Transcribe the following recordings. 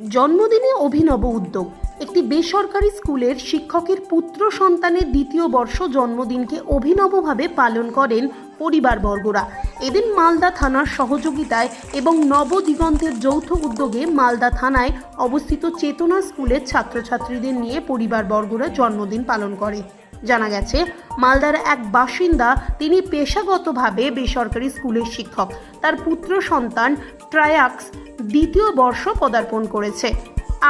জন্মদিনে অভিনব উদ্যোগ। একটি বেসরকারি স্কুলের শিক্ষকের পুত্র সন্তানের দ্বিতীয় বর্ষ জন্মদিনকে অভিনবভাবে পালন করেন পরিবারবর্গরা। এদিন মালদা থানার সহযোগিতায় এবং নবদিগন্তের যৌথ উদ্যোগে মালদা থানায় অবস্থিত চেতনা স্কুলের ছাত্রছাত্রীদের নিয়ে পরিবারবর্গরা জন্মদিন পালন করে। জানা গেছে, মালদার এক বাসিন্দা, তিনি পেশাগতভাবে বেসরকারি স্কুলের শিক্ষক। তার পুত্র সন্তান ট্রায়াক্স দ্বিতীয় বর্ষ পদার্পণ করেছে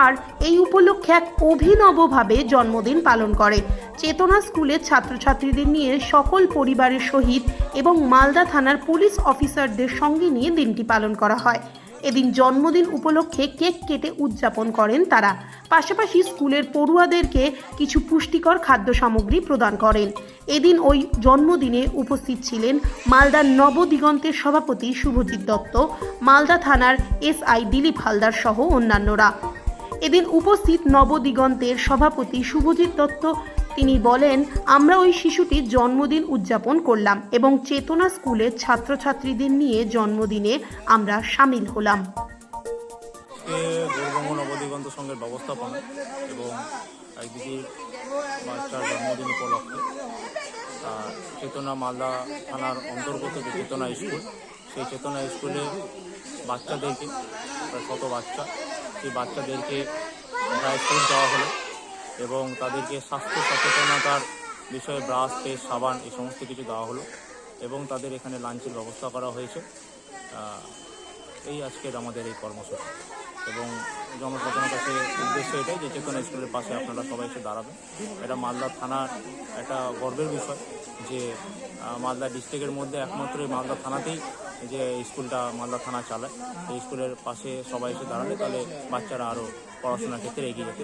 আর এই উপলক্ষে এক অভিনবভাবে জন্মদিন পালন করে। চেতনা স্কুলের ছাত্রছাত্রীদের নিয়ে সকল পরিবারের সহিত এবং মালদা থানার পুলিশ অফিসারদের সঙ্গে নিয়ে দিনটি পালন করা হয়। এদিন জন্মদিন উপলক্ষে কেক কেটে উদযাপন করেন তারা। পাশাপাশি স্কুলের পড়ুয়াদেরকে কিছু পুষ্টিকর খাদ্য সামগ্রী প্রদান করেন। এদিন ওই জন্মদিনে উপস্থিত ছিলেন মালদার নবদিগন্তের সভাপতি শুভজিৎ দত্ত, মালদা থানার এসআই দিলীপ হালদার সহ অন্যান্যরা। এদিন উপস্থিত নবদিগন্তের সভাপতি শুভজিৎ দত্ত তিনি বলেন, আমরা ওই শিশুটির জন্মদিন উদযাপন করলাম এবং চেতনা স্কুলের ছাত্রছাত্রীদের নিয়ে জন্মদিনে আমরা সামিল হলাম। সংঘের ব্যবস্থাপনা এবং বাচ্চার জন্মদিন চেতনা মালদা থানার অন্তর্গত যে চেতনা স্কুল, সেই চেতনা স্কুলে বাচ্চাদেরকে, প্রায় শত বাচ্চা, সেই বাচ্চাদেরকে ড্রাই ফ্রুট দেওয়া হলো। এবং তাদেরকে স্বাস্থ্য সচেতনতার বিষয়ে ব্রাশ পেস্ট সাবান এই সমস্ত কিছু দেওয়া হলো এবং তাদের এখানে লাঞ্চের ব্যবস্থা করা হয়েছে। এই আজকের আমাদের এই কর্মসূচি। এবং জনসাধারণের কাছে উদ্দেশ্য এটাই যে চেতনা স্কুলের পাশে আপনারা সবাই এসে দাঁড়াবেন। এটা মালদা থানার একটা গর্বের বিষয় যে মালদা ডিস্ট্রিক্টের মধ্যে একমাত্র এই মালদা থানাতেই যে স্কুলটা মালদা থানা চালায় এই স্কুলের পাশে সবাই এসে দাঁড়ালে তাহলে বাচ্চারা আরও পড়াশোনার ক্ষেত্রে এগিয়ে যেতে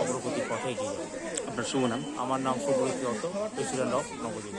অগ্রগতির পথে এগিয়ে যাবে আপনার শুভ নাম? আমার নাম সুব্রত দত্ত প্রেসিডেন্ট অফ নবদ্বীপ